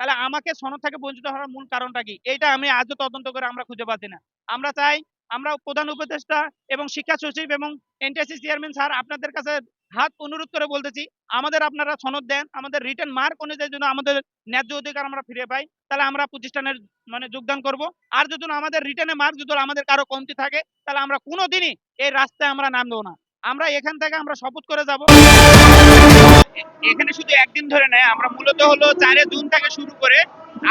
তাহলে আমাকে সনদ থেকে বঞ্চিত হওয়ার মূল কারণটা কি? এইটা আমি আজও তদন্ত করে আমরা খুঁজে পাচ্ছি না। আমরা চাই আমরা প্রধান উপদেষ্টা এবং শিক্ষা সচিব এবং এনটিএসসি চেয়ারম্যান স্যার আপনাদের কাছে হাত অনুরোধ করে বলতেছি, আমাদের আপনারা সনদ দেন, আমাদের রিটার্ন মার্ক অনুযায়ী যদি আমাদের ন্যায্য অধিকার আমরা ফিরে পাই, তাহলে আমরা প্রতিষ্ঠানের মানে যোগদান করব। আর যদি আমাদের রিটার্নে মার্ক যদি আমাদের কারও কমতি থাকে, তাহলে আমরা কোনোদিনই এই রাস্তায় আমরা নামবো না। আমরা এখান থেকে আমরা শপথ করে যাব। এখানে শুধু একদিন ধরে নেয়, আমরা মূলত হলো চারে জুন থেকে শুরু করে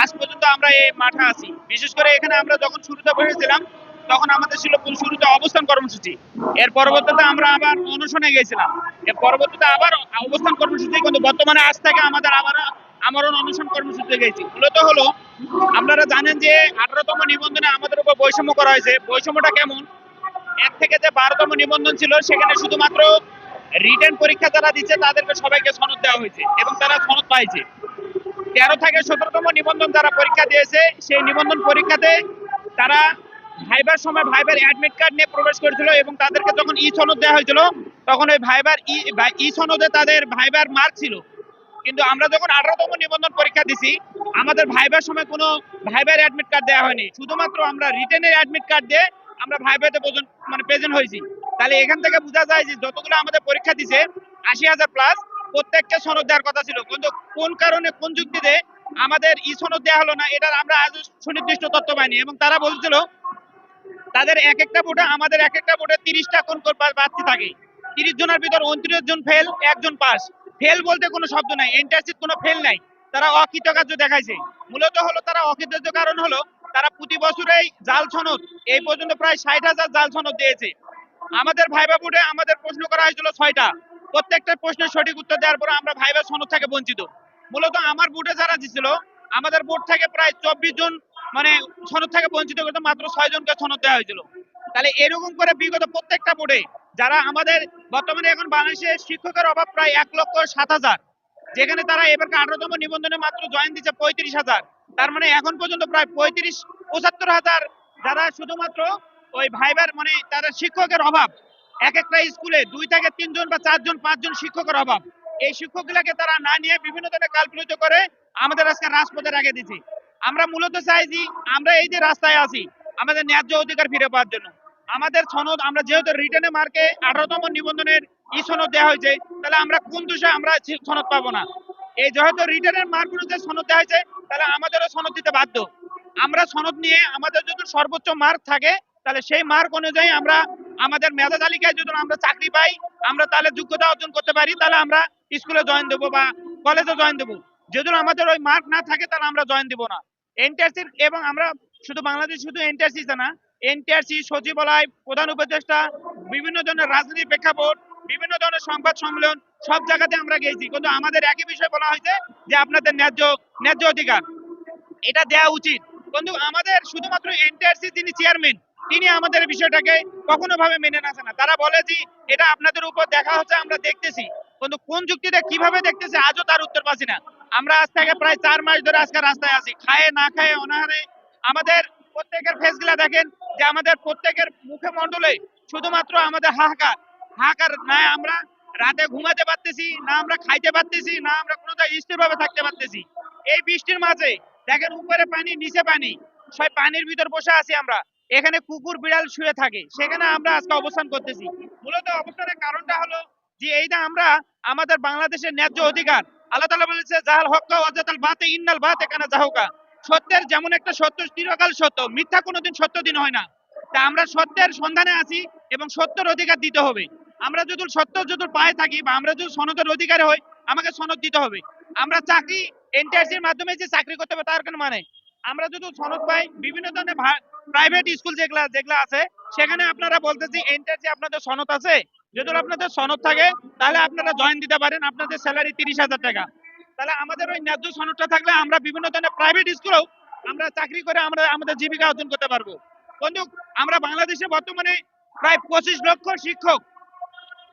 আজ পর্যন্ত আমরা এই মাঠে আছি। বিশেষ করে এখানে আমরা যখন শুরুতে বসেছিলাম, তখন আমাদের ছিল শুরুতে অবস্থান কর্মসূচি। এর পরবর্তীতে আমরা আবার অনশনে গেছিলাম। এর পরবর্তীতে আবার অবস্থান কর্মসূচি, কিন্তু বর্তমানে আজ থেকে আমাদের আবার আমরণ অনশন কর্মসূচিতে গেছি। মূলত হলো, আপনারা জানেন যে আঠারোতম নিবন্ধনে আমাদের উপর বৈষম্য করা হয়েছে। বৈষম্যটা কেমন? এক থেকে যে বারোতম নিবন্ধন ছিল, সেখানে শুধুমাত্র রিটার্ন পরীক্ষা যারা দিচ্ছে, তাদেরকে সবাইকে সনদ দেওয়া হয়েছে এবং তারা সনদ পাইছে। তেরো থেকে সতেরোতম নিবন্ধন যারা পরীক্ষা দিয়েছে, সেই নিবন্ধন পরীক্ষাতে তারা ভাইবার সময় ভাইবার অ্যাডমিট কার্ড নিয়ে প্রবেশ করেছিল এবং তাদেরকে যখন ই সনদ দেওয়া হয়েছিল, তখন ওই ভাইবার ই ই সনদে তাদের ভাইবার মার্ক ছিল। কিন্তু আমরা যখন আঠারোতম নিবন্ধন পরীক্ষা দিছি, আমাদের ভাইবার সময় কোনো ভাইবার অ্যাডমিট কার্ড দেওয়া হয়নি। শুধুমাত্র আমরা রিটেনের অ্যাডমিট কার্ড দিয়ে আমরা ভাইবাতে পর্যন্ত- মানে প্রেজেন্ট হয়েছি। তাহলে এখান থেকে বোঝা যায় যে যতগুলো আমাদের পরীক্ষা দিছে, আশি হাজার প্লাস প্রত্যেককে সনদ দেওয়ার কথা ছিল। কিন্তু কোন কারণে, কোন যুক্তিতে আমাদের ই সনদ দেওয়া হলো না, এটার আমরা আজ সুনির্দিষ্ট তথ্য পাইনি। এবং তারা বলছিল, তাদের এক একটা বোর্ডে আমাদের এক একটা বোর্ডে তিরিশটা কোন প্রার্থী থাকে। তিরিশ জনের ভিতর উনত্রিশ জন ফেল একজন পাস ফেল বলতে কোনো শব্দ নাই এন্টারশিপ কোনো ফেল নাই। তারা অকৃতকার্য দেখাইছে। মূলত হলো তারা অকৃতকার্য কারণ হলো তারা প্রতি বছরেই জাল সনদ, এই পর্যন্ত প্রায় ষাট হাজার জাল সনদ দিয়েছে। আমাদের ভাইবা বোর্ডে আমাদের প্রশ্ন করা হয়েছিল ছয়টা। প্রত্যেকটা প্রশ্নের সঠিক উত্তর দেওয়ার পরে আমরা ভাইবা সনদ থেকে বঞ্চিত। মূলত আমার বোর্ডে যারা দিছিল, আমাদের বোর্ড থেকে প্রায় চব্বিশ জন মানে সনদ থেকে বঞ্চিত করতে মাত্র ছয় জনকে সনদ দেওয়া হয়েছিল। তাহলে এরকম করে বিগত প্রত্যেকটা বোর্ডে যারা আমাদের বর্তমানে এখন বাংলাদেশে শিক্ষকের অভাব প্রায় এক লক্ষ সাত হাজার। যেখানে তারা এবার আঠারোতম নিবন্ধনে মাত্র জয়েন দিচ্ছে পঁয়ত্রিশ হাজার। তার মানে এখন পর্যন্ত প্রায় পঁয়ত্রিশ, পঁচাত্তর হাজার যারা শুধুমাত্র ওই ভাইবার মানে তারা শিক্ষকের অভাব। এক একটা স্কুলে দুই থেকে তিনজন বা চারজন, পাঁচজন শিক্ষকের অভাব। এই শিক্ষকগুলাকে তারা না নিয়ে বিভিন্ন ধরনের কালকুলিত করে আমাদের আজকে রাজপথে রেখে দিচ্ছে আমরা মূলত চাইছি আমরা এই যে রাস্তায় আছি, আমাদের ন্যায্য অধিকার ফিরে পাওয়ার জন্য। আমাদের সনদ, আমরা যেহেতু রিটার্নে মার্কে আঠারোতম নিবন্ধনের ই সনদ দেওয়া হয়েছে, তাহলে আমরা কোন দোষে আমরা সনদ পাবো না? এই যেহেতু রিটার্নের মার্ক অনুযায়ী সনদ দেওয়া হয়েছে, তাহলে আমাদেরও সনদ দিতে বাধ্য। আমরা সনদ নিয়ে আমাদের যদি সর্বোচ্চ মার্ক থাকে, তাহলে সেই মার্ক অনুযায়ী আমরা আমাদের মেধা তালিকায় যদি আমরা চাকরি পাই, আমরা তাহলে যোগ্যতা অর্জন করতে পারি, তাহলে আমরা স্কুলে জয়েন দেবো বা কলেজে জয়েন দেবো। যদি আমাদের ওই মার্ক না থাকে, তাহলে আমরা জয়েন দেবো না। এনটিআরসি এবং আমরা শুধু বাংলাদেশ শুধু এনটিআরসি না, এনটিআরসি সচিবালয়, প্রধান উপদেষ্টা, বিভিন্ন ধরনের রাজনীতি প্রেক্ষাপট বিভিন্ন ধরনের সংবাদ সম্মেলন সব জায়গাতে আমরা গেছি। কিন্তু আমাদের একই বিষয় বলা হয়েছে যে আপনাদের ন্যায্য ন্যায্য অধিকার। এটা দেওয়া উচিত। কিন্তু আমাদের শুধুমাত্র এনটিআরসি যিনি চেয়ারম্যান, তিনি আমাদের বিষয়টাকে কখনো ভাবে মেনে নেছে না। তারা বলে যে, এটা আপনাদের উপর দেখা হচ্ছে, আমরা দেখতেছি। কিন্তু কোন যুক্তিতে কীভাবে দেখতেছে, আজও তার উত্তর পাচ্ছি না। আমরা আজ থেকে প্রায় চার মাস ধরে আজকে রাস্তায় আছি। খায়ে না খায়ে অনাহারে। আমাদের প্রত্যেকের ফেসগুলা দেখেন যে আমাদের প্রত্যেকের মুখে মন্ডলে শুধুমাত্র আমাদের হাহাকার। হাহাকার না, আমরা রাতে ঘুমাতে পারতেছি, না আমরা খাইতে পারতেছি, না আমরা কোনো স্থির ভাবে থাকতে পারতেছি। এই বৃষ্টির মাঝে, দেখেন উপরে পানি, নিচে পানি, সব পানির ভিতর বসে আছি আমরা। এখানে কুকুর, বিড়াল শুয়ে থাকে, সেখানে আমরা আজকে অবস্থান করতেছি। মূলত অবস্থানের কারণটা হলো যে এইটা আমরা আমাদের বাংলাদেশের ন্যায্য অধিকার, আল্লাহ তাআলা বলেছে জাহাল হক্কা ওয়াজাতাল বাতে, ইন্নাল বাতে কানা জাহুকা সত্যের যেমন একটা সত্য, চিরকাল সত্য, মিথ্যা কোনোদিন সত্য দিন হয় না। তা আমরা সত্যের সন্ধানে আছি এবং সত্যের অধিকার দিতে হবে। আমরা যদি সত্য যদি পায়ে থাকি বা আমরা যদি সনদের অধিকারী হই, আমাকে সনদ দিতে হবে। আমরা চাকরি এনটিআরসির মাধ্যমে যে চাকরি করতে হবে তার কোনো মানে? আমরা যদি সনদ পাই, বিভিন্ন ধরনের প্রাইভেট স্কুল যেগুলা যেগুলা আছে, সেখানে আপনারা বলতেছি এনটিআরসি আপনাদের সনদ আছে? যদি আপনাদের সনদ থাকে, তাহলে আপনারা জয়েন দিতে পারেন, আপনাদের স্যালারি তিরিশ হাজার টাকা। তাহলে আমাদের ওই ন্যায্য সনদটা থাকলে আমরা বিভিন্ন ধরনের প্রাইভেট স্কুলেও আমরা চাকরি করে আমরা আমাদের জীবিকা অর্জন করতে পারব। বন্ধু, আমরা বাংলাদেশে বর্তমানে প্রায় পঁচিশ লক্ষ শিক্ষক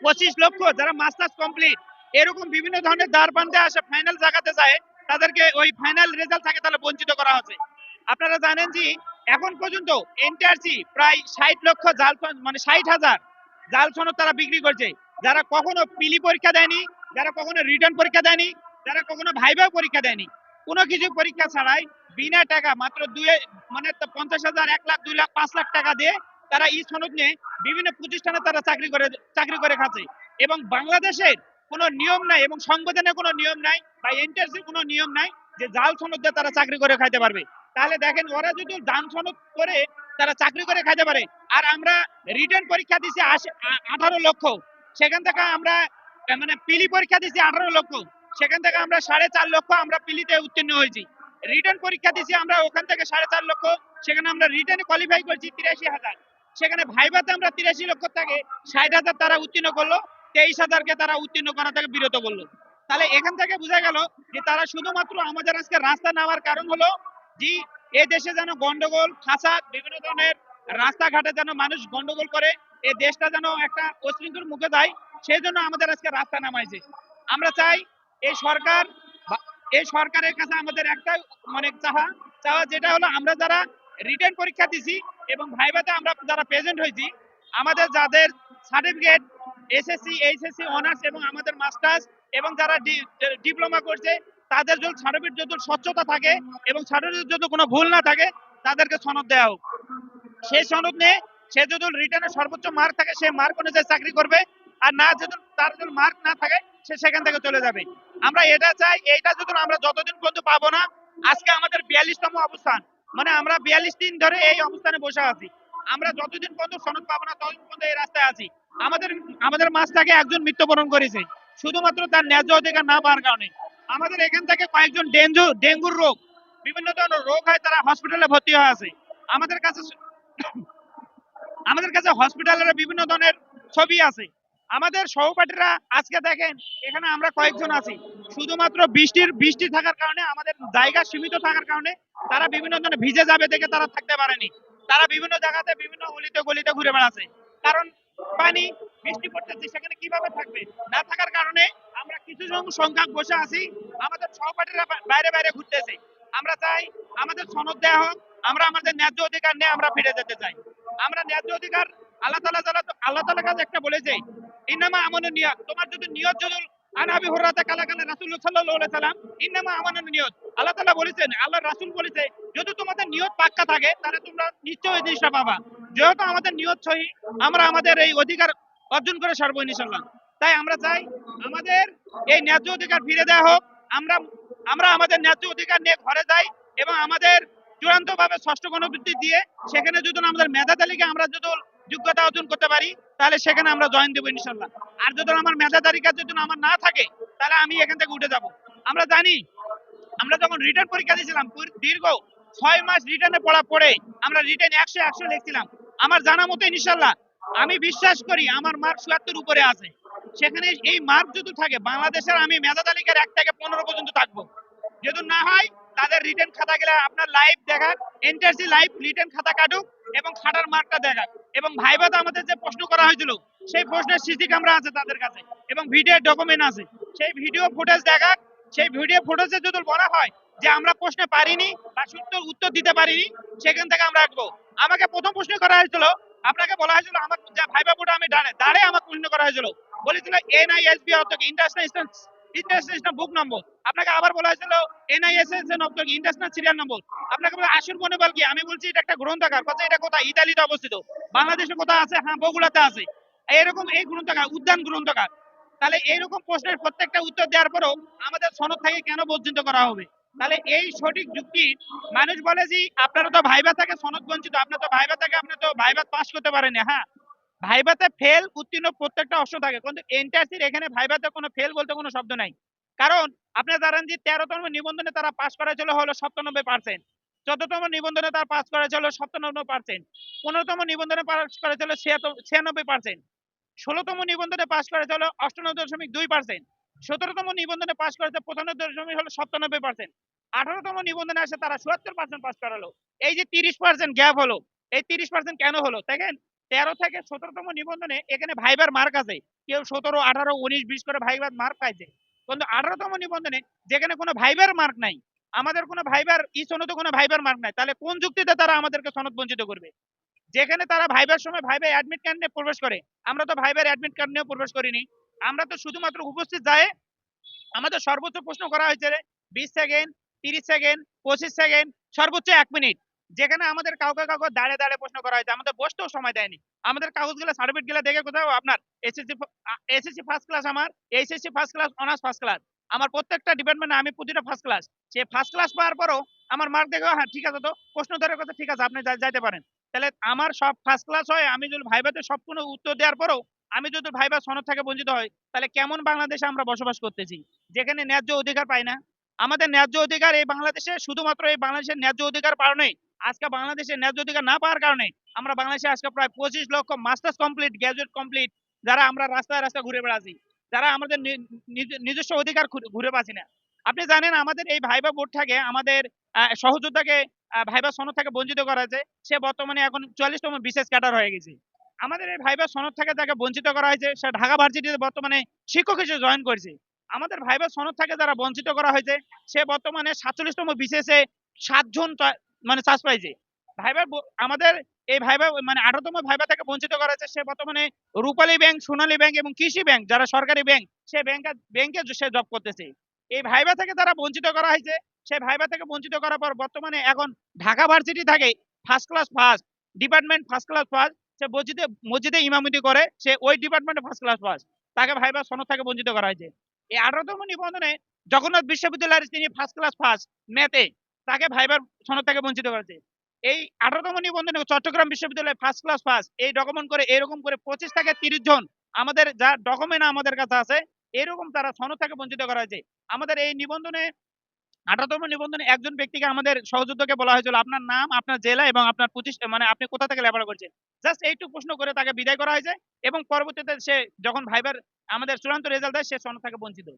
পঁচিশ লক্ষ, যারা মাস্টার্স কমপ্লিট এরকম বিভিন্ন ধরনের দ্বার বান্ধে আসে ফাইনাল জায়গাতে যায়, তাদেরকে ওই ফাইনাল রেজাল্ট থাকে তাহলে বঞ্চিত করা হচ্ছে। আপনারা জানেন যে, এখন পর্যন্ত এনটিআরসি প্রায় ষাট লক্ষ জাল মানে ষাট হাজার জাল সনদ তারা বিক্রি করছে। যারা কখনো পিলি পরীক্ষা দেয়নি, যারা কখনো রিটার্ন পরীক্ষা দেয়নি, যারা কখনো ভাইবা পরীক্ষা দেয়নি, কোনো কিছু পরীক্ষা ছাড়াই বিনা টাকা, মাত্র দুই মানে পঞ্চাশ হাজার, এক লাখ, দুই লাখ, পাঁচ লাখ টাকা দিয়ে তারা ই সনদ নিয়ে বিভিন্ন প্রতিষ্ঠানে তারা চাকরি করে চাকরি করে খাচ্ছে। এবং বাংলাদেশের কোনো নিয়ম নাই এবং সংবিধানে কোনো নিয়ম নাই বা এনটিআরসির কোনো নিয়ম নাই যে জাল সনদ দিয়ে তারা চাকরি করে খাইতে পারবে। তাহলে দেখেন, ওরা যদি জাল সনদ করে তারা চাকরি করে খাইতে পারে। আর আমরা রিটার্ন পরীক্ষা দিছি আঠারো লক্ষ। সেখান থেকে আমরা মানে পিলি পরীক্ষা দিছি আঠারো লক্ষ। সেখান থেকে আমরা সাড়ে চার লক্ষ আমরা পিলিতে উত্তীর্ণ হয়েছি। রিটার্ন পরীক্ষা দিছি আমরা ওখান থেকে সাড়ে চার লক্ষ। সেখানে আমরা রিটার্নে কোয়ালিফাই করছি তিরাশি হাজার। সেখানে ভাইভাতে আমরা তিরাশি লক্ষ থেকে ষাট হাজার তারা উত্তীর্ণ করল, তেইশ হাজারকে তারা উত্তীর্ণ করা থেকে বিরত করল। তাহলে এখান থেকে বোঝা গেল যে তারা শুধুমাত্র আমাদের আজকে রাস্তা নামার কারণ হলো যে এই দেশে যেন গন্ডগোল, ফাসাদ, বিভিন্ন ধরনের রাস্তাঘাটে যেন মানুষ গন্ডগোল করে, এ দেশটা যেন একটা অশৃঙ্খল মুখে যায়, সেই জন্য আমাদের আজকে রাস্তা নামাইছে। আমরা চাই এই সরকার এই সরকারের কাছে আমাদের একটা মানে চাহা চাওয়া যেটা হলো আমরা যারা রিটার্ন পরীক্ষা দিছি এবং ভাইভাতে আমরা যারা প্রেজেন্ট হয়েছি, আমাদের যাদের সার্টিফিকেট এসএসসি এইচএসসি অনার্স এবং আমাদের মাস্টার্স এবং যারা ডিপ্লোমা করছে, তাদের যদি সার্টিফিকেট যদি স্বচ্ছতা থাকে এবং সার্টিফিকেট যদি কোনো ভুল না থাকে, তাদেরকে সনদ দেওয়া হোক। সেই সনদ নিয়ে সে যদি রিটার্নের সর্বোচ্চ মার্ক থাকে, সে মার্ক অনুযায়ী চাকরি করবে। আর না যদি তার যদি মার্ক না থাকে, সে সেখান থেকে চলে যাবে। আমরা এটা চাই, এইটা যদি আমরা যতদিন পর্যন্ত পাবো না, আজকে আমাদের বিয়াল্লিশতম অবস্থান। মানে আমরা বিয়াল্লিশ দিন ধরে এই অবস্থানে বসে আছি। আমরা যতদিন পর্যন্ত সনদ পাবো না, ততদিন পর্যন্ত এই রাস্তায় আছি। আমাদের আমাদের মাছ থেকে একজন মৃত্যুবরণ করেছে। শুধুমাত্র তার ন্যায্য অধিকার না পাওয়ার কারণে। আমাদের এখান থেকে কয়েকজন ডেঙ্গু ডেঙ্গুর রোগ, বিভিন্ন ধরনের রোগ হয়, তারা হসপিটালে ভর্তি হয়ে আছে। আমাদের কাছে আমাদের কাছে হসপিটালের বিভিন্ন ধরনের ছবি আছে। আমাদের সহপাঠীরা আজকে দেখেন, এখানে আমরা কয়েকজন আছি। শুধুমাত্র বৃষ্টির, বৃষ্টি থাকার কারণে, আমাদের জায়গা সীমিত থাকার কারণে তারা বিভিন্ন ধরনের ভিজে যাবে দেখে তারা থাকতে পারেনি। তারা বিভিন্ন জায়গাতে বিভিন্ন অলিতে গলিতে ঘুরে বেড়াচ্ছে। কারণ পানি, বৃষ্টি পড়তেছে, সেখানে কীভাবে থাকবে? না থাকার কারণে আমরা কিছু জন সংখ্যক বসে আছি, আমাদের সহপাঠীরা বাইরে বাইরে ঘুরতেছে। আমরা চাই আমাদের সনদ দেওয়া হোক, আমরা আমাদের ন্যায্য অধিকার নিয়ে আমরা ফিরে যেতে চাই। আমরা ন্যায্য অধিকার আল্লাহ তালা আল্লাহ তালা কাছে একটা বলেছে নিয়ত। তোমার যদি নিয়ত যদি আনাবি কালা কালা সাল্লাল্লাহু আলাইহি সাল্লাম আমানু নিয়ত। আল্লাহ তাআলা বলেছেন রাসূল বলেছে, যদি তোমাদের নিয়ত পাক্কা থাকে, তাহলে তোমরা নিশ্চয়ই পাবা। যেহেতু আমাদের নিয়ত সহি, আমরা আমাদের এই অধিকার অর্জন করে সারবো ইনশাআল্লাহ। তাই আমরা চাই, আমাদের এই ন্যায্য অধিকার ফিরে দেওয়া হোক, আমরা আমরা আমাদের ন্যায্য অধিকার নিয়ে ঘরে যাই এবং আমাদের চূড়ান্ত ভাবে ষষ্ঠ গণবৃত্তি দিয়ে, সেখানে যদি আমাদের মেধা তালিকা আমরা যদি যোগ্যতা অর্জন করতে পারি, তাহলে সেখানে আমরা জয়েন দেবো ইনশাল্লাহ। আর যদি আমার মেধা তালিকা যদি আমার না থাকে, তাহলে আমি এখান থেকে উঠে যাব। আমরা জানি, আমরা যখন রিটার্ন পরীক্ষা দিয়েছিলাম দীর্ঘ ছয় মাস রিটার্নে পড়া পড়ে আমরা রিটার্ন একশো একশো লিখছিলাম। আমার জানা মতো ইনশাল্লাহ, আমি বিশ্বাস করি আমার মার্ক চুয়াত্তর উপরে আছে। সেখানে এই মার্ক যদি থাকে, বাংলাদেশের আমি মেধা তালিকার এক থেকে পনেরো পর্যন্ত থাকব। যদি না হয়, তাদের রিটার্ন খাতা গেলে আপনার লাইভ দেখাক এনটিআরসি লাইভ রিটার্ন খাতা কাটুক এবং খাটার মার্কটা দেখাক। এবং ভাইবাতে আমাদের যে প্রশ্ন করা হয়েছিল, সেই প্রশ্নের সিসি ক্যামেরা আছে তাদের কাছে এবং ভিডিও ডকুমেন্ট আছে। সেই ভিডিও ফুটেজ দেখাক, সেই ভিডিও ফুটেজে যদি বলা হয় যে আমরা প্রশ্নে পারিনি বা সত্য উত্তর দিতে পারিনি, সেখান থেকে আমরা রাখব আমাকে প্রথম প্রশ্ন করা হয়েছিল, আপনাকে বলা হয়েছিল আমার ভাইবা বোর্ডে আমি দাঁড়ে দাঁড়ে আমাকে প্রশ্ন করা হয়েছিল। বলেছিল এনআইএসবি অর্থ ইন্টারন্যাশনাল ইন্টারন্যাশনাল বুক নম্বর। আপনাকে আবার বলা হয়েছিল এনআইএসএস অর্থ ইন্টারন্যাশনাল সিরিয়াল নম্বর আপনাকে বলে মনে বল কি, আমি বলছি এটা একটা গ্রন্থাগার, কথা এটা কোথায়? ইতালিতে অবস্থিত। বাংলাদেশে কোথায় আছে? হ্যাঁ বগুড়াতে আছে। এরকম এই গ্রন্থাগার, উদ্যান গ্রন্থাগার। তাহলে এইরকম প্রশ্নের প্রত্যেকটা উত্তর দেওয়ার পরেও আমাদের সনদ থেকে কেন করা হবে? তাহলে এই সঠিক যুক্তি, মানুষ বলে যে আপনারা তো ভাইবা থেকে সনদ বঞ্চিত, আপনার তো ভাইবা থেকে আপনি তো ভাইবা পাস করতে পারেন হ্যাঁ? ভাইবাতে ফেল উত্তীর্ণ প্রত্যেকটা অপশন থাকে। কিন্তু এনটিআরসির এখানে ভাইবাতে কোনো ফেল বলতে কোনো শব্দ নাই। কারণ আপনি জানেন যে তেরোতম নিবন্ধনে তারা পাস করেছিল হলো সপ্তানব্বই পার্সেন্ট চোদ্দতম নিবন্ধনে তারা পাস করেছিল সপ্তানব্বই পার্সেন্ট পনেরোতম নিবন্ধনে পাস করেছিল ছিয়ানব্বই পার্সেন্ট ষোলোতম নিবন্ধনে পাস করেছিল অষ্টানব্বই দশমিক দুই পার্সেন্ট সতেরোতম নিবন্ধনে পাস করেছে পঁচানব্বই দশমিক হলো সপ্তানব্বই পার্সেন্ট আঠারোতম নিবন্ধনে আসে তারা চুয়াত্তর পার্সেন্ট পাস করালো। এই যে তিরিশ পার্সেন্ট গ্যাপ হলো, এই তিরিশ পার্সেন্ট কেন হলো? দেখেন তেরো থেকে সতেরোতম নিবন্ধনে এখানে ভাইবার মার্ক আছে। কেউ সতেরো, আঠারো, উনিশ, বিশ করে ভাইবার মার্ক পাইছে। কিন্তু আঠারোতম নিবন্ধনে যেখানে কোনো ভাইবার মার্ক নাই, আমাদের কোনো ভাইবার, ই সনদে কোনো ভাইবার মার্ক নাই, তাহলে কোন যুক্তিতে তারা আমাদেরকে সনদ বঞ্চিত করবে? যেখানে তারা ভাইবার সময় ভাইবার অ্যাডমিট কার্ড নিয়ে প্রবেশ করে, আমরা তো ভাইবার অ্যাডমিট কার্ড নিয়ে প্রবেশ করিনি। আমরা তো শুধুমাত্র উপস্থিত যায়, আমাদের সর্বোচ্চ প্রশ্ন করা হয়েছে বিশ সেকেন্ড, তিরিশ সেকেন্ড, পঁচিশ সেকেন্ড, সর্বোচ্চ এক মিনিট। যেখানে আমাদের কাউকে কাউকে দাঁড়িয়ে দাঁড়িয়ে প্রশ্ন করা হয়েছে, আমাদের বসতেও সময় দেয়নি। আমাদের কাগজগুলো সার্টিফিকেটগুলো দেখে কোথাও আপনার এসএসসি এসএসসি ফার্স্ট ক্লাস আমার HSC first class honours first class আমার প্রত্যেকটা ডিপার্টমেন্টে আমি প্রতিটা ফার্স্ট ক্লাস সে ফার্স্ট ক্লাস পাওয়ার পরও আমার মার্ক দেখে হ্যাঁ ঠিক আছে তো, প্রশ্ন ধরে কথা ঠিক আছে, আপনি যাইতে পারেন। তাহলে আমার সব ফার্স্ট ক্লাস হয়, আমি যদি ভাইভাতে সব কোনো উত্তর দেওয়ার পরও আমি যদি ভাইবা সনদ থেকে বঞ্চিত হয় তাহলে কেমন বাংলাদেশে আমরা বসবাস করতেছি? যেখানে ন্যায্য অধিকার পাই না। আমাদের ন্যায্য অধিকার এই বাংলাদেশে শুধুমাত্র এই বাংলাদেশের ন্যায্য অধিকার পাওয়া আজকে বাংলাদেশের ন্যায্য অধিকার না পাওয়ার কারণে আমরা বাংলাদেশে আজকে প্রায় পঁচিশ লক্ষ মাস্টার্স কমপ্লিট, গ্রাজুয়েট কমপ্লিট, যারা আমরা রাস্তায় রাস্তায় ঘুরে বেড়াচ্ছি। যারা আমাদের নিজস্ব অধিকার ঘুরে- পাচ্ছি না। আপনি জানেন আমাদের এই ভাইবা বোর্ড থেকে আমাদের সহযোদ্ধাকে ভাইবা সনদ থেকে বঞ্চিত করা হয়েছে। সে বর্তমানে এখন চুয়াল্লিশতম বিশেষ ক্যাডার হয়ে গেছে। আমাদের এই ভাইবা সনদ থেকে যাকে বঞ্চিত করা হয়েছে, সে ঢাকা ভার্সিটিতে বর্তমানে শিক্ষক হিসেবে জয়েন করেছে। আমাদের ভাইবা সনদ থেকে যারা বঞ্চিত করা হয়েছে, সে বর্তমানে সাতচল্লিশতম বিশেষে সাতজন মানে চান্স পাইছে ভাইবা আমাদের এই ভাইবা মানে আঠারোতম ভাইবা থেকে বঞ্চিত করা হয়েছে, সে বর্তমানে রূপালী ব্যাংক, সোনালী ব্যাংক এবং কৃষি ব্যাংক, যারা সরকারি ব্যাংক, সে ব্যাংকে ব্যাংকে সে জব করতেছে। এই ভাইবা থেকে যারা বঞ্চিত করা হয়েছে, সে ভাইবা থেকে বঞ্চিত করার পর বর্তমানে এখন ঢাকা ভার্সিটি থাকে first class first department first class first সে মসজিদে মসজিদে ইমামতি করে, সে ওই ডিপার্টমেন্টে ফার্স্ট ক্লাস ফার্স্ট তাকে ভাইবা সনদ থেকে বঞ্চিত করা হয়েছে। এই আঠারোতম নিবন্ধনে জগন্নাথ বিশ্ববিদ্যালয়ের তিনি ফার্স্ট ক্লাস ফার্স্ট ম্যাথে তাকে ভাইবার সনদ থেকে বঞ্চিত করেছে। এই আঠারোতম নিবন্ধনে চট্টগ্রাম বিশ্ববিদ্যালয় ফার্স্ট ক্লাস ফার্স্ট এই ডকুমেন্ট করে, এরকম করে পঁচিশ থেকে তিরিশ জন আমাদের যা ডকুমেন্ট আমাদের কাছে আছে, এরকম তারা সনদ থেকে বঞ্চিত করা হয়েছে আমাদের এই নিবন্ধনে, আঠারোতম নিবন্ধনে একজন ব্যক্তিকে আমাদের সহযোদ্ধাকে বলা হয়েছিল। আপনার নাম, আপনার জেলা এবং আপনার প্রতিষ্ঠা মানে আপনি কোথা থেকে লেখাপড়া করছেন? জাস্ট এইটুকু প্রশ্ন করে তাকে বিদায় করা হয়েছে এবং পরবর্তীতে সে যখন ভাইবার আমাদের চূড়ান্ত রেজাল্ট দেয়, সে সনদ থেকে বঞ্চিত।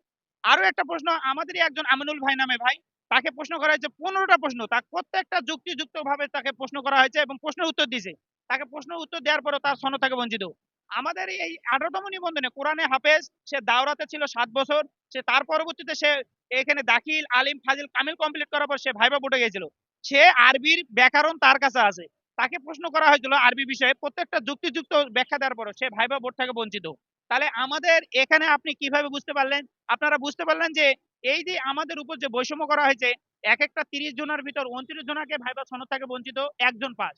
আরও একটা প্রশ্ন, আমাদেরই একজন আমিনুল ভাই নামে ভাই তাকে প্রশ্ন করা হয়েছে, পনেরোটা প্রশ্ন। তার প্রত্যেকটা যুক্তিযুক্ত ভাবে তাকে প্রশ্ন করা হয়েছে এবং প্রশ্নের উত্তর দিয়েছে। তাকে প্রশ্ন উত্তর দেওয়ার পরও তার সনদ থেকে বঞ্চিত। আমাদের এই আঠারোতম নিবন্ধনে কোরআনে হাফেজ, সে দাওরাতে ছিল সাত বছর, সে তার পরবর্তীতে সে এখানে দাখিল, আলিম, ফাজিল, কামিল কমপ্লিট করার পর সে ভাইবা বোর্ডে গেছিল সে আরবির ব্যাকরণ তার কাছে আছে। তাকে প্রশ্ন করা হয়েছিল আরবি বিষয়ে, প্রত্যেকটা যুক্তিযুক্ত ব্যাখ্যা দেওয়ার পর সে ভাইবা বোর্ড থেকে বঞ্চিত। তাহলে আমাদের এখানে আপনি কীভাবে বুঝতে পারলেন? আপনারা বুঝতে পারলেন যে এই যে আমাদের উপর যে বৈষম্য করা হয়েছে এক একটা তিরিশ জনের ভিতর উনত্রিশ জনকে ভাইবা সনদ থেকে বঞ্চিত একজন পাস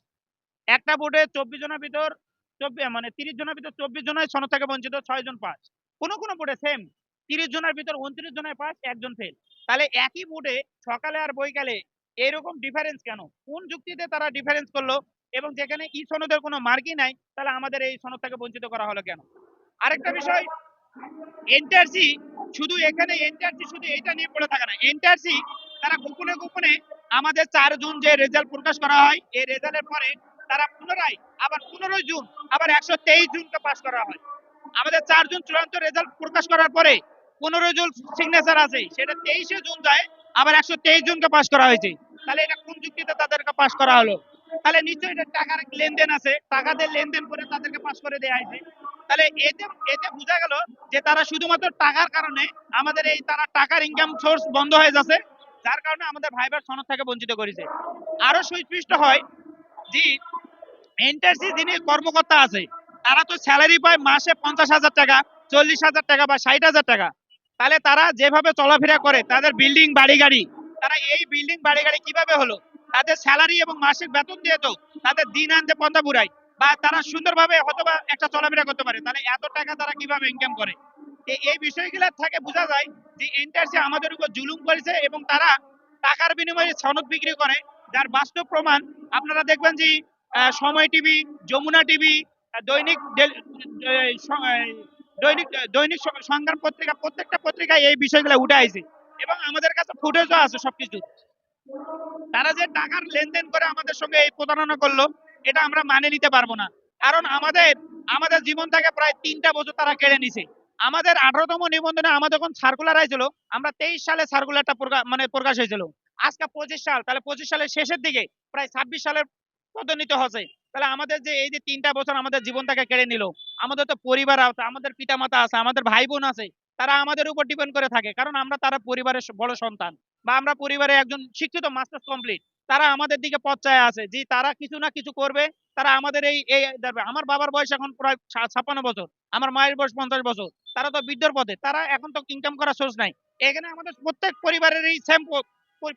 একটা বোর্ডে চব্বিশ জনের ভিতর চব্বিশ মানে তিরিশ জনের ভিতর চব্বিশ জনের সনদ থেকে বঞ্চিত ছয় জন পাস কোনো কোনো বোর্ডে সেম তিরিশ জনের ভিতর উনত্রিশ জনের পাস একজন ফেল তাহলে একই বোর্ডে সকালে আর বৈকালে এরকম ডিফারেন্স কেন? কোন যুক্তিতে তারা ডিফারেন্স করল এবং যেখানে ই সনদের কোনো মার্কই নাই, তাহলে আমাদের এই সনদ থেকে বঞ্চিত করা হলো কেন? আরেকটা বিষয় এনটিআরসি শুধু এখানে এনটিআরসি শুধু এটা নিয়ে পড়ে থাকে না। এনটিআরসি তারা গোপনে গোপনে আমাদের চার জুন যে রেজাল্ট প্রকাশ করা হয়, এই রেজাল্টের পরে তারা পুনরায়, আবার পনেরোই জুন, আবার একশো তেইশ জুনকে পাস করা হয়। আমাদের চার জুন চূড়ান্ত রেজাল্ট প্রকাশ করার পরে পনেরো জুন সিগনেচার আছে সেটা তেইশে জুন যায়, আবার একশো তেইশ জনকে পাস করা হয়েছে। তাহলে এটা কোন যুক্তিতে তাদেরকে পাস করা হলো? তাহলে নিশ্চয়ই এটা টাকার লেনদেন আছে। টাকাদের লেনদেন করে তাদেরকে পাস করে দেওয়া হয়েছে। তাহলে এতে এতে বোঝা গেল যে তারা শুধুমাত্র টাকার কারণে আমাদের এই তারা টাকার ইনকাম সোর্স বন্ধ হয়ে যাচ্ছে, যার কারণে আমাদের ভাইবার সনদ থেকে বঞ্চিত করেছে। আরও সুস্পষ্ট হয় যে এনটারসি যিনি কর্মকর্তা আছে, তারা তো স্যালারি পায় মাসে পঞ্চাশ হাজার টাকা, চল্লিশ হাজার টাকা বা ষাট হাজার টাকা। তাহলে তারা যেভাবে চলাফেরা করে, তাদের বিল্ডিং বাড়ি গাড়ি, তারা এই বিল্ডিং বাড়ি গাড়ি কীভাবে হলো? তাদের স্যালারি এবং মাসিক বেতন দিয়ে তো তাদের দিন আনতে পন্থা বুড়ায় বা তারা সুন্দরভাবে হয়তোবা একটা চলাফেরা করতে পারে। তাহলে এত টাকা তারা কীভাবে ইনকাম করে? এই বিষয়গুলো থেকে বোঝা যায় যে এনটারসি আমাদের উপর জুলুম করেছে এবং তারা টাকার বিনিময়ে সনদ বিক্রি করে, যার বাস্তব প্রমাণ আপনারা দেখবেন যে সময় টিভি, যমুনা টিভি দৈনিক দৈনিক দৈনিক সংগ্রাম পত্রিকা, প্রত্যেকটা পত্রিকায় এই বিষয়গুলো উঠে আইছে এবং আমাদের কাছে ফুটেজও আছে সবকিছু তারা যে টাকার লেনদেন করে আমাদের সঙ্গে এই প্রতারণা করল এটা আমরা মানে নিতে পারব না। কারণ আমাদের আমাদের জীবন থেকে প্রায় তিনটা বছর তারা কেড়ে নিছে। আমাদের আঠারোতম নিবন্ধনে আমাদের যখন সার্কুলার আইছিল, আমরা তেইশ সালে সার্কুলারটা মানে প্রকাশ হয়েছিল। আজকে পঁচিশ সাল, তাহলে পঁচিশ সালের শেষের দিকে প্রায় ছাব্বিশ সালের পদোন্নীত হচ্ছে। তাহলে আমাদের যে এই যে তিনটা বছর আমাদের জীবনটাকে কেড়ে নিল, আমাদের তো পরিবার আছে, আমাদের পিতামাতা আছে, আমাদের ভাই বোন আছে, তারা আমাদের উপর ডিপেন্ড করে থাকে। কারণ আমরা তারা পরিবারের বড় সন্তান বা আমরা পরিবারে একজন শিক্ষিত মাস্টার্স কমপ্লিট তারা আমাদের দিকে পর্যায়ে আছে। যে তারা কিছু না কিছু করবে। তারা আমাদের এই এই আমার বাবার বয়স এখন প্রায় ছাপ্পান্ন বছর, আমার মায়ের বয়স পঞ্চাশ বছর। তারা তো বৃদ্ধর পথে, তারা এখন তো ইনকাম করার সোর্স নাই। এখানে আমাদের প্রত্যেক পরিবারের এই সেম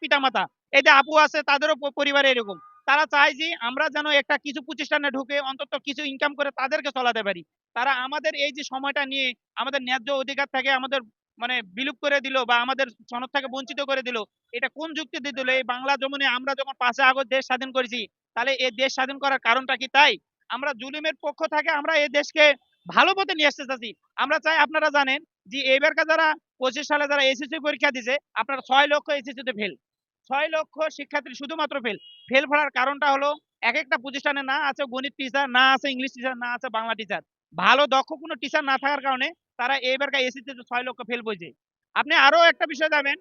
পিতা মাতা এই যে আপু আছে, তাদেরও পরিবারে এরকম। তারা চায় যে আমরা যেন একটা কিছু প্রতিষ্ঠানে ঢুকে অন্তত কিছু ইনকাম করে তাদেরকে চলাতে পারি। তারা আমাদের এই যে সময়টা নিয়ে আমাদের ন্যায্য অধিকার থেকে আমাদের মানে বিলুপ করে দিল বা আমাদের সনদ থেকে বঞ্চিত করে দিল, এটা কোন যুক্তি দিয়ে দিল? এই বাংলা জমিনে আমরা যখন পাঁচে আগস্ট দেশ স্বাধীন করেছি, তাহলে এই দেশ স্বাধীন করার কারণটা কি তাই? আমরা জুলুমের পক্ষ থেকে আমরা এই দেশকে ভালো পথে নিয়ে আসতে চাচ্ছি। আমরা চাই আপনারা জানেন যে এবারকার যারা পঁচিশ সালে যারা এসএসসি পরীক্ষা দিছে, আপনারা ছয় লক্ষ এসএসসি তে ফেল ছয় লক্ষ শিক্ষার্থী শুধুমাত্র ফেল ফেল ফেলার কারণটা হলো এক একটা প্রতিষ্ঠানে না আছে গণিত টিচার না আছে ইংলিশ টিচার না আছে বাংলা টিচার ভালো দক্ষ কোনো টিচার না থাকার কারণে তারা এইবারকার এসএসসি তে ছয় লক্ষ ফেল বইছে। আপনি আরও একটা বিষয় জানেন,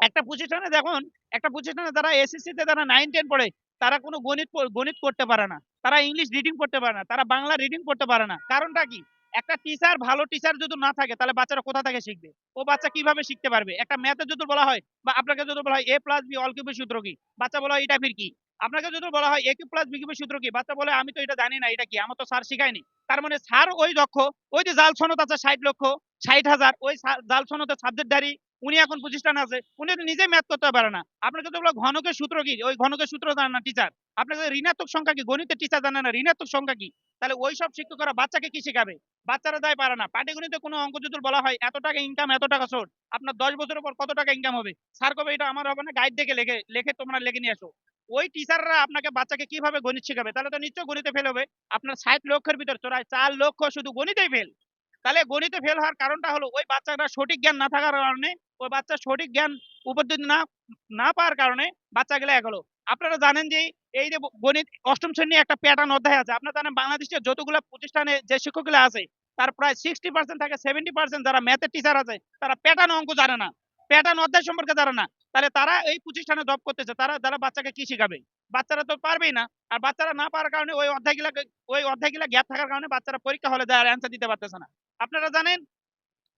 একটা প্রতিষ্ঠানে দেখুন, একটা প্রতিষ্ঠানে যারা এসএসসি তে যারা নাইন টেন পড়ে, তারা কোনো গণিত গণিত করতে পারে না। তারা ইংলিশ রিডিং করতে পারে না। তারা বাংলা রিডিং করতে পারে না। কারণটা কি? একটা টিচার ভালো টিচার যদি না থাকে, তাহলে বাচ্চারা কোথা থেকে শিখবে? ও বাচ্চা কীভাবে শিখতে পারবে? একটা ম্যাথে যদি বলা হয় বা আপনাকে যদি বলা হয় এ প্লাস বি অল কিউবের সূত্র কি? বাচ্চা বলা হয় এটা ফির কি? আপনাকে যদি বলা হয় এ কিউব প্লাস বি সূত্র কি? বাচ্চা বলে, আমি তো এটা জানি না, এটা কি? আমার তো স্যার শিখায়নি। তার মানে স্যার ওই দক্ষ, ওই যে জাল সনদ আছে ষাট লক্ষ, ষাট হাজার, ওই জাল সনদের সাবজেক্টধারী উনি এখন প্রতিষ্ঠান আছে, উনি নিজে ম্যাথ করতে পারে না। আপনাকে তো বলো ঘনকের সূত্র কি? ওই ঘনকের সূত্র জানে না টিচার আপনাকে ঋণাত্মক সংখ্যা কি? গণিতের টিচার জানে না, ঋণাত্মক সংখ্যা কি? তাহলে ওই সব শিক্ষকরা বাচ্চাকে কি শেখাবে? বাচ্চারা দায় পারে না। পাটিগণিতে কোনো অঙ্ক যদি বলা হয়, এত টাকা ইনকাম এত টাকা সোর্স আপনার দশ বছরের পর কত টাকা ইনকাম হবে? স্যার কবে এটা আমার হবে না গাইড দেখে লেখে লেখে তোমরা লেখে নিয়ে আসো। ওই টিচাররা আপনাকে বাচ্চাকে কীভাবে গণিত শেখাবে? তাহলে তো নিশ্চয় গণিতে ফেল হবে। আপনার ষাট লক্ষের ভিতর চোরাই চার লক্ষ শুধু গণিতেই ফেল তাহলে গণিতে ফেল হওয়ার কারণটা হলো, ওই বাচ্চাটা সঠিক জ্ঞান না থাকার কারণে, ওই বাচ্চা সঠিক জ্ঞান উপস্থিত না না পাওয়ার কারণে বাচ্চাগুলো এগোলো। আপনারা জানেন যে এই যে গণিত অষ্টম শ্রেণি একটা প্যাটার্ন অধ্যায় আছে। আপনারা জানেন বাংলাদেশের যতগুলো প্রতিষ্ঠানে যে শিক্ষকগুলো আছে, তার প্রায় সিক্সটি পার্সেন্ট থেকে সেভেন্টি পার্সেন্ট যারা ম্যাথের টিচার আছে, তারা প্যাটার্ন অঙ্ক জানে না। প্যাটার্ন অধ্যায় সম্পর্কে জানে না। তাহলে তারা এই প্রতিষ্ঠানে জব করতেছে। তারা যারা বাচ্চাকে কি শিখাবে? বাচ্চারা তো পারবেই না। আর বাচ্চারা না পারার কারণে ওই অধ্যায়গুলা ওই অধ্যায়গুলা গ্যাপ থাকার কারণে বাচ্চারা পরীক্ষা হলে যায় আর অ্যান্সার দিতে পারতেছে না। আপনারা জানেন,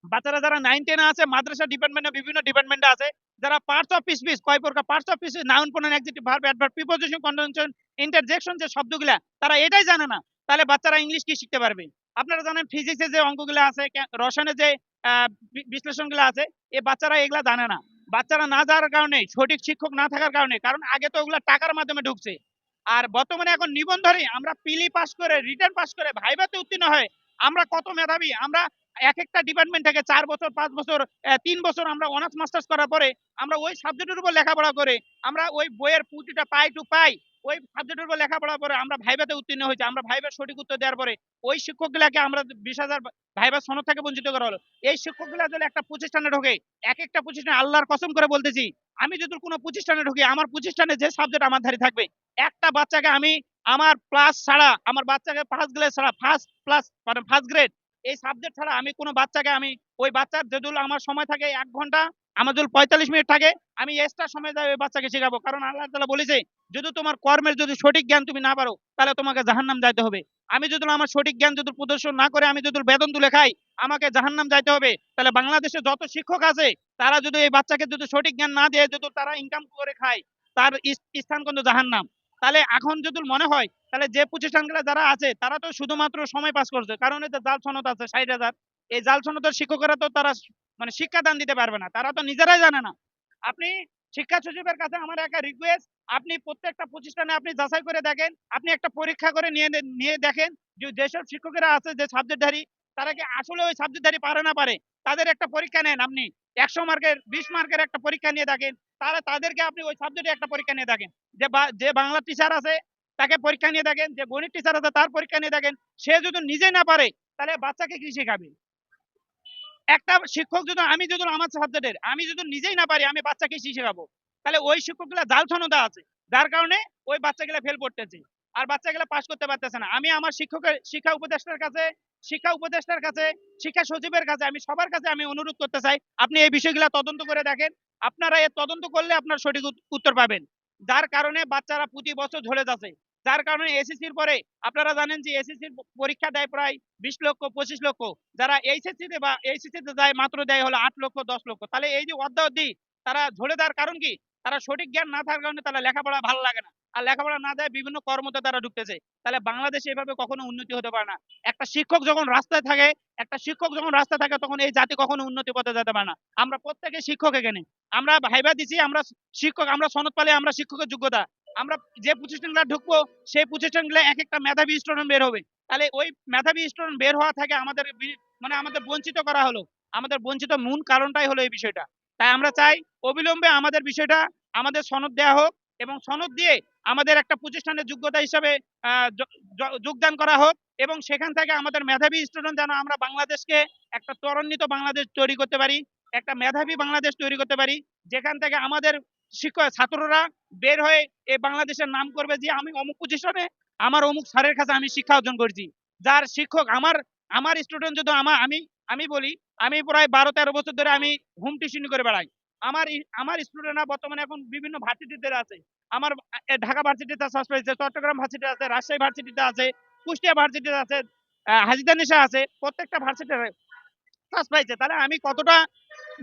বাচ্চারা যারা নাইন টেনে আছে, মাদ্রাসা ডিপার্টমেন্টে বিভিন্ন ডিপার্টমেন্টে আছে যারা পার্টস অফ স্পিচ কয় প্রকার? Parts of speech noun pronoun adjective verb adverb preposition conjunction interjection যে শব্দগুলা, তারা এটাই জানে না। তাহলে বাচ্চারা ইংলিশ কি শিখতে পারবে? আপনারা জানেন ফিজিক্সে যে অঙ্কগুলো আছে রসায়নে যে বিশ্লেষণগুলো আছে এই বাচ্চারা এগুলা জানে না। বাচ্চারা না জানার কারণে, সঠিক শিক্ষক না থাকার কারণে, কারণ আগে তো ওগুলা টাকার মাধ্যমে ঢুকছে। আর বর্তমানে এখন নিবন্ধনে আমরা পিলি পাস করে রিটার্ন পাস করে ভাইভাতে উত্তীর্ণ হয় আমরা কত মেধাবী? আমরা এক একটা ডিপার্টমেন্ট থেকে চার বছর, পাঁচ বছর তিন বছর আমরা অনার্স মাস্টার্স করার পরে আমরা ওই সাবজেক্টের উপর লেখাপড়া করে আমরা ওই বইয়ের পুঁটিটা পাই টু পাই, ওই সাবজেক্টের উপর লেখাপড়া করে আমরা ভাইভাতে উত্তীর্ণ হয়েছি। আমরা ভাইবার সঠিক উত্তর দেওয়ার পরে ওই শিক্ষকগুলাকে আমরা বিশ হাজার ভাইবার সনদ থেকে বঞ্চিত করা হলো। এই শিক্ষকগুলা যদি একটা প্রতিষ্ঠানে ঢোকে এক একটা প্রতিষ্ঠানে আল্লাহর কসম করে বলতেছি, আমি যদি কোনো প্রতিষ্ঠানে ঢুকি, আমার প্রতিষ্ঠানে যে সাবজেক্ট আমার ধারে থাকবে, একটা বাচ্চাকে আমি আমার প্লাস ছাড়া, আমার বাচ্চাকে ফার্স্ট গ্রেড ছাড়া ফার্স্ট প্লাস মানে ফার্স্ট গ্রেড এই সাবজেক্ট ছাড়া আমি কোনো বাচ্চাকে আমি, ওই বাচ্চার যদি আমার সময় থাকে এক ঘণ্টা, আমার যদি পঁয়তাল্লিশ মিনিট থাকে, আমি এক্সট্রা সময় যাই ওই বাচ্চাকে শেখাবো। কারণ আল্লাহ তালা বলেছে, যদি তোমার কর্মের যদি সঠিক জ্ঞান তুমি না পারো, তাহলে তোমাকে জাহান্নাম যাইতে হবে। আমি যদি আমার সঠিক জ্ঞান যদি প্রদর্শন না করে, আমি যদি বেতন তুলে খাই, আমাকে জাহান্নাম যাইতে হবে। তাহলে বাংলাদেশে যত শিক্ষক আছে, তারা যদি এই বাচ্চাকে যদি সঠিক জ্ঞান না দিয়ে, যদি তারা ইনকাম করে খায়, তার স্থান কিন্তু জাহান্নাম। তাহলে এখন যদি মনে হয়, তাহলে যে প্রতিষ্ঠানগুলো যারা আছে, তারা তো শুধুমাত্র সময় পাস করছে। কারণ এই যে জাল সনদ আছে, ষাট হাজার, এই জাল সনদের শিক্ষকেরা তো তারা মানে শিক্ষা দান দিতে পারবে না। তারা তো নিজেরাই জানে না। আপনি শিক্ষা সচিবের কাছে আমার একটা রিকোয়েস্ট আপনি প্রত্যেকটা প্রতিষ্ঠানে আপনি যাচাই করে দেখেন, আপনি একটা পরীক্ষা করে নিয়ে নিয়ে দেখেন যে যেসব শিক্ষকেরা আছে, যে সাবজেক্টধারী, তারা কি আসলে ওই সাবজেক্টধারী পারে না পারে? তাদের একটা পরীক্ষা নেন আপনি। একশো মার্কের, বিশ মার্কের একটা পরীক্ষা নিয়ে দেখেন তাহলে তাদেরকে আপনি ওই সাবজেক্টে একটা পরীক্ষা নিয়ে দেখেন যে যে বাংলা টিচার আছে, তাকে পরীক্ষা নিয়ে দেখেন যে গণিত টিচার আছে, তার পরীক্ষা নিয়ে দেখেন সে যদি নিজে না পারে, তাহলে বাচ্চাকে কি শেখাবে? একটা শিক্ষক যদি, আমি যদি আমার সাবজেক্টের আমি যদি নিজেই না পারি, আমি বাচ্চাকে কি শেখাবো? তাহলে ওই শিক্ষকগুলা জাল সনদা আছে। যার কারণে ওই বাচ্চাগুলা ফেল করতেছে। আর বাচ্চাগুলা পাস করতে পারতেছে না। আমি আমার শিক্ষকের, শিক্ষা উপদেষ্টার কাছে, শিক্ষা উপদেষ্টার কাছে, শিক্ষা সচিবের কাছে, আমি সবার কাছে আমি অনুরোধ করতে চাই, আপনি এই বিষয়গুলা তদন্ত করে দেখেন। আপনারা এর তদন্ত করলে আপনার সঠিক উত্তর পাবেন। যার কারণে বাচ্চারা প্রতি বছর ঝরে যাচ্ছে। যার কারণে এসএসসির পরে আপনারা জানেন যে এসএসসির পরীক্ষা দেয় প্রায় বিশ লক্ষ, পঁচিশ লক্ষ। যারা এইচএসসি তে বা এইচএসসি তে যায়, মাত্র দেয় হলো আট লক্ষ, দশ লক্ষ। তাহলে এই যে অর্ধাবধি তারা ঝরে দেওয়ার কারণ কি? তারা সঠিক জ্ঞান না থাকার কারণে তারা লেখাপড়া ভালো লাগে না। আর লেখাপড়া না দেয় বিভিন্ন কর্মতে তারা ঢুকতেছে। তাহলে বাংলাদেশে এভাবে কখনো উন্নতি হতে পারে না। একটা শিক্ষক যখন রাস্তায় থাকে, একটা শিক্ষক যখন রাস্তায় থাকে, তখন এই জাতি কখনো উন্নতি পথে যেতে পারে না। আমরা প্রত্যেকে শিক্ষক এখানে। আমরা ভাইবা দিছি, আমরা শিক্ষক, আমরা সনদ পালে আমরা শিক্ষকের যোগ্যতা। আমরা যে প্রতিষ্ঠানগুলো ঢুকবো, সেই প্রতিষ্ঠানগুলো এক একটা মেধাবী স্টুডেন্ট বের হবে। তাহলে ওই মেধাবী স্টুডেন্ট বের হওয়া থেকে আমাদের মানে আমাদের বঞ্চিত করা হলো। আমাদের বঞ্চিত মূল কারণটাই হলো এই বিষয়টা। তাই আমরা চাই অবিলম্বে আমাদের বিষয়টা, আমাদের সনদ দেওয়া হোক এবং সনদ দিয়ে আমাদের একটা প্রতিষ্ঠানের যোগ্যতা হিসাবে যোগদান করা হোক এবং সেখান থেকে আমাদের মেধাবী স্টুডেন্ট যেন আমরা বাংলাদেশকে একটা ত্বরান্বিত বাংলাদেশ তৈরি করতে পারি, একটা মেধাবী বাংলাদেশ তৈরি করতে পারি, যেখান থেকে আমাদের শিক্ষক, ছাত্ররা বের হয়ে এই বাংলাদেশের নাম করবে যে আমি অমুক প্রতিষ্ঠানে, আমার অমুক স্যারের কাছে আমি শিক্ষা অর্জন করছি। যার শিক্ষক আমার আমার স্টুডেন্ট যদি আমার আমি আমি বলি, আমি প্রায় বারো তেরো বছর ধরে আমি হোম টিউশন করে বেড়াই। আমার আমার স্টুডেন্টরা বর্তমানে এখন বিভিন্ন ভার্সিটিতে আছে। আমার ঢাকা ভার্সিটিতে সার্চ পেয়েছে, চট্টগ্রাম ভার্সিটি আছে, রাজশাহী ভার্সিটিতে আছে, কুষ্টিয়া ভার্সিটিতে আছে হাজিদা নিশা আছে, প্রত্যেকটা ভার্সিটিতে সার্চ পাইছে তাহলে আমি কতটা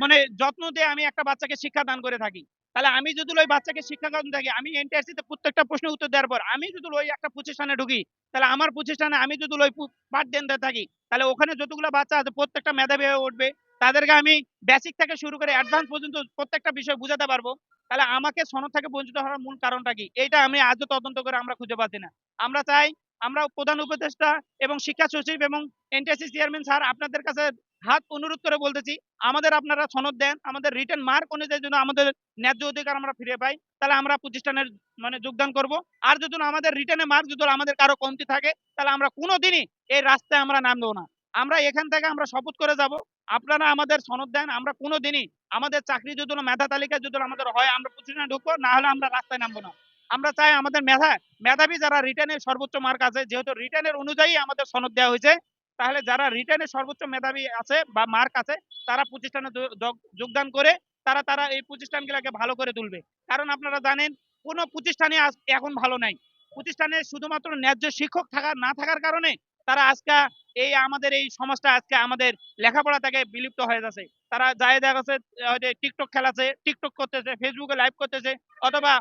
মানে যত্ন দিয়ে আমি একটা বাচ্চাকে শিক্ষা দান করে থাকি? তাহলে আমি যদি ওই বাচ্চাকে শিক্ষা দান থাকি, আমি এনটিআরসি তে প্রত্যেকটা প্রশ্নের উত্তর দেওয়ার পর আমি যদি ওই একটা প্রতিষ্ঠানে ঢুকি, তাহলে আমার প্রতিষ্ঠানে আমি যদি ওই পাঠ দেন থাকি, তাহলে ওখানে যতগুলো বাচ্চা আছে, প্রত্যেকটা মেধাবী হয়ে উঠবে। তাদেরকে আমি বেসিক থেকে শুরু করে অ্যাডভান্স পর্যন্ত প্রত্যেকটা বিষয় বুঝাতে পারব। তাহলে আমাকে সনদ থেকে বঞ্চিত হওয়ার মূল কারণটা কি? এইটা আমি আজও তদন্ত করে আমরা খুঁজে পাচ্ছি না। আমরা চাই, আমরা প্রধান উপদেষ্টা এবং শিক্ষা সচিব এবং এনটিএসসি চেয়ারম্যান স্যার আপনাদের কাছে হাত অনুরোধ করে বলতেছি, আমাদের আপনারা সনদ দেন, আমাদের রিটার্ন মার্ক অনুযায়ী যেন আমাদের ন্যায্য অধিকার আমরা ফিরে পাই, তাহলে আমরা প্রতিষ্ঠানের মানে যোগদান করব। আর যদি আমাদের রিটার্নে মার্ক যদি আমাদের কারও কমতি থাকে, তাহলে আমরা কোনোদিনই এই রাস্তায় আমরা নামবো না। আমরা এখান থেকে আমরা শপথ করে যাব। আপনারা আমাদের সনদ দেন, আমরা কোনোদিনই আমাদের চাকরি যদি মেধা তালিকা যদি আমাদের হয়, আমরা প্রতিষ্ঠানে ঢুকবো, না হলে আমরা রাস্তায় নামবো না। আমরা চাই আমাদের মেধা, মেধাবী যারা রিটার্নের সর্বোচ্চ মার্ক আছে, যেহেতু রিটার্নের অনুযায়ী আমাদের সনদ দেওয়া হয়েছে, তাহলে যারা রিটার্নের সর্বোচ্চ মেধাবী আছে বা মার্ক আছে, তারা প্রতিষ্ঠানে যোগ- যোগ- যোগদান করে, তারা তারা এই প্রতিষ্ঠানগুলোকে ভালো করে তুলবে। কারণ আপনারা জানেন, কোনো প্রতিষ্ঠানে এখন ভালো নাই। প্রতিষ্ঠানে শুধুমাত্র ন্যায্য শিক্ষক থাকা, না থাকার কারণে তারা আজকে এই আমাদের এই সমাজটা আজকে আমাদের লেখাপড়া থেকে বিলুপ্ত হয়ে যাচ্ছে তারা যায় দেখা যাচ্ছে যে টিকটক খেলাছে টিকটক করতেছে ফেসবুকে লাইভ করতেছে, অথবা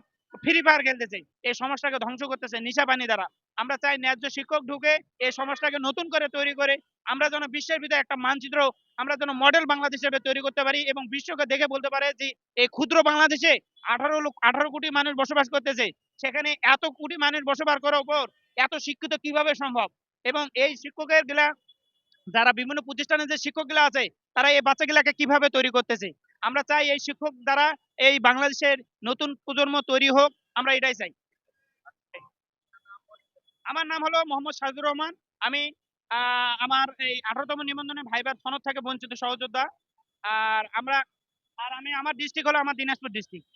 ফ্রি ফায়ার খেলতেছে, এই সমাজটাকে ধ্বংস করতেছে নিশা পানি দ্বারা। আমরা চাই ন্যায্য শিক্ষক ঢুকে এই সমাজটাকে নতুন করে তৈরি করে, আমরা যেন বিশ্বের ভিতরে একটা মানচিত্র, আমরা যেন মডেল বাংলাদেশ হিসেবে তৈরি করতে পারি এবং বিশ্বকে দেখে বলতে পারে যে, এই ক্ষুদ্র বাংলাদেশে আঠারো লোক, আঠারো কোটি মানুষ বসবাস করতেছে, সেখানে এত কোটি মানুষ বসবাস করার পর এত শিক্ষিত কীভাবে সম্ভব? এবং এই শিক্ষকেরগুলা যারা বিভিন্ন প্রতিষ্ঠানে যে শিক্ষকগুলা আছে, তারা এই বাচ্চাগুলাকে কীভাবে তৈরি করতেছে? আমরা চাই এই শিক্ষক দ্বারা এই বাংলাদেশের নতুন প্রজন্ম তৈরি হোক, আমরা এটাই চাই। আমার নাম হলো মোহাম্মদ সাজুর রহমান। আমি আমার এই আঠারোতম নিবন্ধনে ভাইবার সনদ থেকে বঞ্চিত সহযোদ্ধা। আর আমরা, আর আমি, আমার ডিস্ট্রিক্ট হলো আমার দিনাজপুর ডিস্ট্রিক্ট